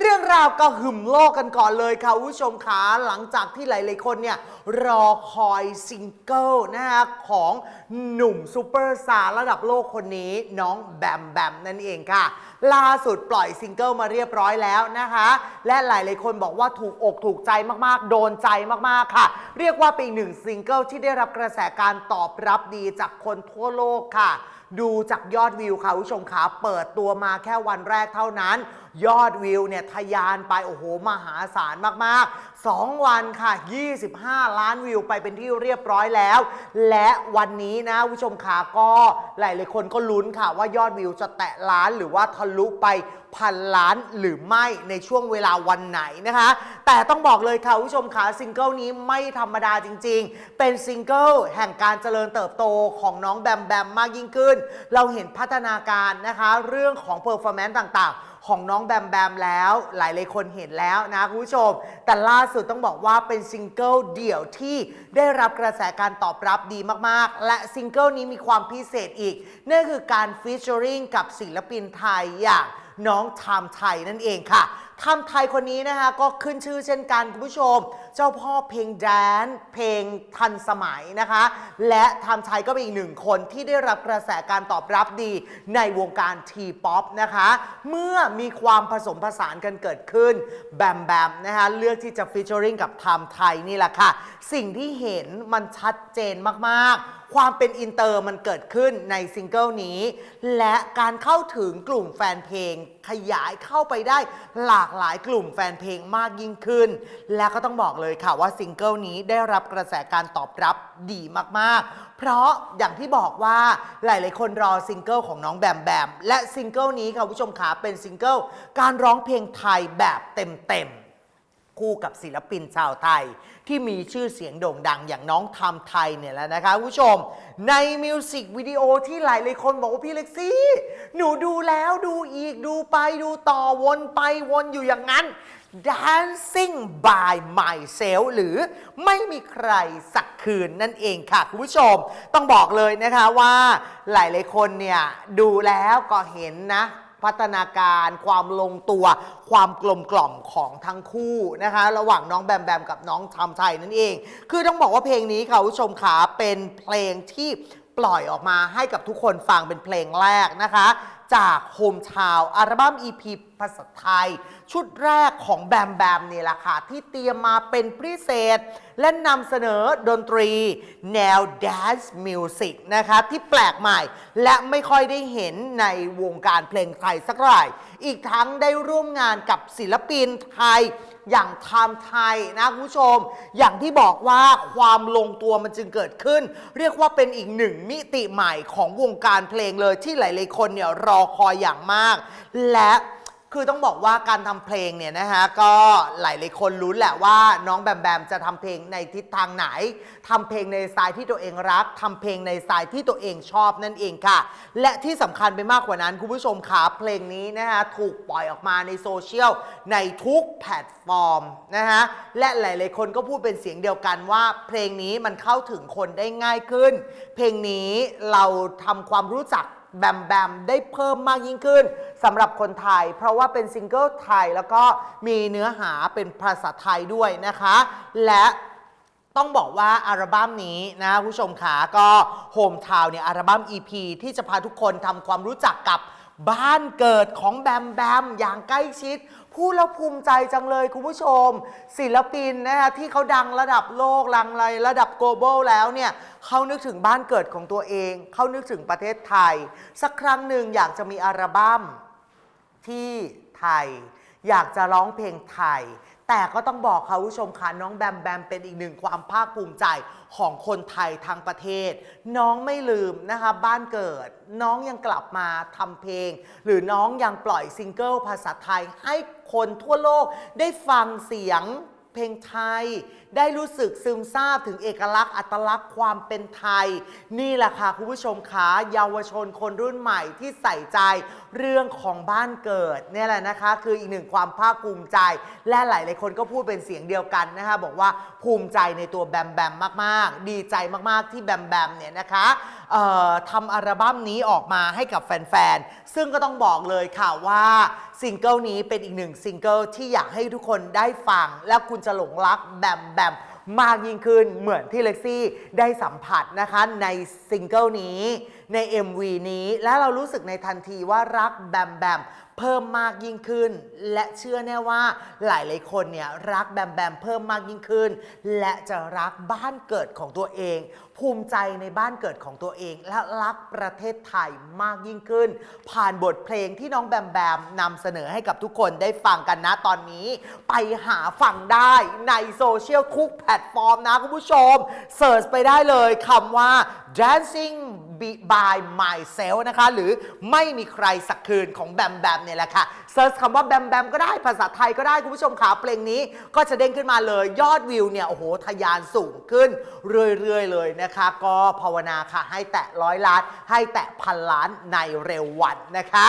เรื่องราวก็หึมโลกกันก่อนเลยค่ะคุณผู้ชมขาหลังจากที่หลายๆคนเนี่ยรอคอยซิงเกิลนะคะของหนุ่มซูเปอร์สตาร์ระดับโลกคนนี้น้องแบมแบมนั่นเองค่ะ ล่าสุดปล่อยซิงเกิลมาเรียบร้อยแล้วนะคะ และหลายๆคนบอกว่าถูกอกถูกใจมากๆ โดนใจมากๆค่ะ เรียกว่าเป็นอีกหนึ่งซิงเกิลที่ได้รับกระแสการตอบรับดีจากคนทั่วโลกค่ะ ดูจากยอดวิวค่ะคุณผู้ชมขาเปิดตัวมาแค่วันแรกเท่านั้น ยอดวิวเนี่ยทะยานไปโอ้โหมหาศาลมากๆ 2 วันค่ะ 25 ล้านวิวไปเป็นที่เรียบร้อยแล้ว และวันนี้นะผู้ชมขาก็หลายๆคนก็ลุ้นค่ะว่ายอดวิวจะแตะล้านหรือว่าทะลุไปพันล้านหรือไม่ในช่วงเวลาวันไหนนะคะ แต่ต้องบอกเลยค่ะผู้ชมขาซิงเกิลนี้ไม่ธรรมดาจริง ๆ เป็นซิงเกิลแห่งการเจริญเติบโตของน้องแบมแบมมากยิ่งขึ้น เราเห็นพัฒนาการนะคะ เรื่องของเพอร์ฟอร์แมนซ์ต่างๆ ของน้องแบมแบมแล้ว หลายๆคนเห็นแล้วนะคุณผู้ชม แต่ล่าสุดต้องบอกว่าเป็นซิงเกิลเดี่ยวที่ได้รับกระแสการตอบรับดีมากๆ และซิงเกิลนี้มีความพิเศษอีกนั่นคือการฟีเจอริงกับศิลปินไทยอย่างน้องไทม์ไทยนั่นเองค่ะไทม์ไทยคนนี้นะคะก็ขึ้นชื่อเช่นกันคุณผู้ชม เจ้าพ่อเพลงแดนซ์เพลงทันสมัยนะคะ และทม์ไทยก็เป็นอีกหนึ่งคนที่ได้รับกระแสการตอบรับดีในวงการทีป๊อปนะคะ เมื่อมีความผสมผสานกันเกิดขึ้น แบมแบมนะคะเลือกที่จะฟิชเชอริงกับไทม์ไทยนี่แหละค่ะ สิ่งที่เห็นมันชัดเจนมากๆความเป็นอินเตอร์มันเกิดขึ้นในซิงเกิลนี้ และการเข้าถึงกลุ่มแฟนเพลง ขยายเข้าไปได้หลากหลายกลุ่มแฟนเพลงมากยิ่งขึ้น และก็ต้องบอกเลยเลยค่ะว่าซิงเกิลนี้ได้รับกระแสการตอบรับดีมากๆ เพราะอย่างที่บอกว่าหลาย ๆ คนรอซิงเกิลของน้องแบมแบมและซิงเกิลนี้ค่ะคุณผู้ชมขาเป็นซิงเกิลการร้องเพลงไทยแบบเต็มๆ คู่กับศิลปินชาวไทย ที่มีชื่อเสียงโด่งดังอย่างน้องทำไทยเนี่ยแหละนะคะคุณผู้ชม ในมิวสิกวิดีโอที่หลายหลายคนบอกว่าพี่เล็กซี่ หนูดูแล้วดูอีกดูไปดูต่อวนไปวนอยู่อย่างนั้น Dancing by myself หรือไม่มีใครสักคืนนั่นเองค่ะ คุณผู้ชม ต้องบอกเลยนะคะว่าหลายๆคนเนี่ย ดูแล้วก็เห็นนะ พัฒนาการความลงตัว ความกลมกล่อมของทั้งคู่นะคะ ระหว่างน้องแบมแบมกับน้องทำไทยนั่นเอง คือต้องบอกว่าเพลงนี้ค่ะผู้ชมขาเป็นเพลงที่ปล่อยออกมาให้กับทุกคนฟังเป็นเพลงแรกนะคะ จากโฮมชาวอัลบั้ม EP ภาษาไทย ชุดแรกของแบมแบมนี่แหละค่ะ ที่เตรียมมาเป็นพิเศษ และนำเสนอดนตรี แนว Dance Music นะคะ ที่แปลกใหม่ และไม่ค่อยได้เห็นในวงการเพลงไทยสักไหร่อีกทั้งได้ร่วมงานกับศิลปินไทย อย่างไทม์ไทยนะคุณผู้ชม อย่างที่บอกว่าความลงตัวมันจึงเกิดขึ้น เรียกว่าเป็นอีกหนึ่งมิติใหม่ของวงการเพลงเลยที่หลายๆคนเนี่ยรอคอยอย่างมาก และ คือต้องบอกว่าการทำเพลงเนี่ยนะคะก็หลายๆคนรู้แหละว่าน้องแบมแบมจะทำเพลงในทิศทางไหนทำเพลงในสไตล์ที่ตัวเองรักทำเพลงในสไตล์ที่ตัวเองชอบนั่นเองค่ะ และที่สำคัญไปมากกว่านั้นคุณผู้ชมขาเพลงนี้นะคะถูกปล่อยออกมาในโซเชียลในทุกแพลตฟอร์มนะคะและหลายๆคนก็พูดเป็นเสียงเดียวกันว่า เพลงนี้มันเข้าถึงคนได้ง่ายขึ้น เพลงนี้เราทำความรู้จัก แบมแบมได้เพิ่มมากยิ่งขึ้นสำหรับคนไทย เพราะว่าเป็นซิงเกิลไทยแล้วก็มีเนื้อหาเป็นภาษาไทยด้วยนะคะ และต้องบอกว่าอัลบั้มนี้นะคุณผู้ชมขาก็โฮมทาวเนี่ยอัลบั้ม EP ที่จะพาทุกคนทำความรู้จักกับ บ้านเกิดของแบมแบมอย่างใกล้ชิดพูดแล้วภูมิใจจังเลยคุณผู้ชม ศิลปินนะคะที่เขาดังระดับโลกลังไรระดับ global แล้วเนี่ยเขานึกถึงบ้านเกิดของตัวเอง เขานึกถึงประเทศไทย สักครั้งหนึ่งอยากจะมีอัลบั้มที่ไทย อยากจะร้องเพลงไทย แต่ก็ต้องบอกค่ะผู้ชมค่ะน้องแบมแบมเป็นอีกหนึ่งความภาคภูมิใจของคนไทยทางประเทศ น้องไม่ลืมนะคะบ้านเกิด น้องยังกลับมาทำเพลง หรือน้องยังปล่อยซิงเกิลภาษาไทยให้คนทั่วโลกได้ฟังเสียง เพลงไทย ได้รู้สึกซึมซาบถึงเอกลักษณ์อัตลักษณ์ความเป็นไทย นี่แหละค่ะคุณผู้ชมคะเยาวชนคนรุ่นใหม่ที่ใส่ใจเรื่องของบ้านเกิดเนี่ยแหละนะคะ คืออีกหนึ่งความภาคภูมิใจ และหลายๆคนก็พูดเป็นเสียงเดียวกันนะคะบอกว่าภูมิใจในตัวแบมแบมมากๆ ดีใจมากๆที่แบมแบมเนี่ยนะคะทำอัลบั้มนี้ออกมาให้กับแฟนๆซึ่งก็ต้องบอกเลยค่ะว่าซิงเกิลนี้เป็นอีกหนึ่งซิงเกิลที่อยากให้ทุกคนได้ฟัง และคุณจะหลงรักแบมแบมมากยิ่งขึ้นเหมือนที่เล็กซี่ได้สัมผัสนะคะในซิงเกิลนี้ ใน MV นี้และเรารู้สึกในทันทีว่ารักแบมแบมเพิ่มมากยิ่งขึ้น และเชื่อแน่ว่าหลายๆคนเนี่ยรักแบมแบมเพิ่มมากยิ่งขึ้น และจะรักบ้านเกิดของตัวเอง ภูมิใจในบ้านเกิดของตัวเอง และรักประเทศไทยมากยิ่งขึ้น ผ่านบทเพลงที่น้องแบมแบมนำเสนอให้กับทุกคนได้ฟังกันนะตอนนี้ ไปหาฟังได้ในโซเชียลทุกแพลตฟอร์มนะคุณผู้ชมเสิร์ชไปได้เลยคำว่า dancing by myself นะคะ หรือไม่มีใครสักคืนของแบมแบมเนี่ยแหละค่ะเซิร์ชคำว่าแบมแบมก็ได้ภาษาไทยก็ได้คุณผู้ชมขาเพลงนี้ก็จะเด้งขึ้นมาเลยยอดวิวเนี่ยโอ้โหทะยานสูงขึ้น เรื่อยๆ เลยนะคะ ก็ภาวนาค่ะ ให้แตะร้อยล้าน ให้แตะพันล้านในเร็ววันนะคะ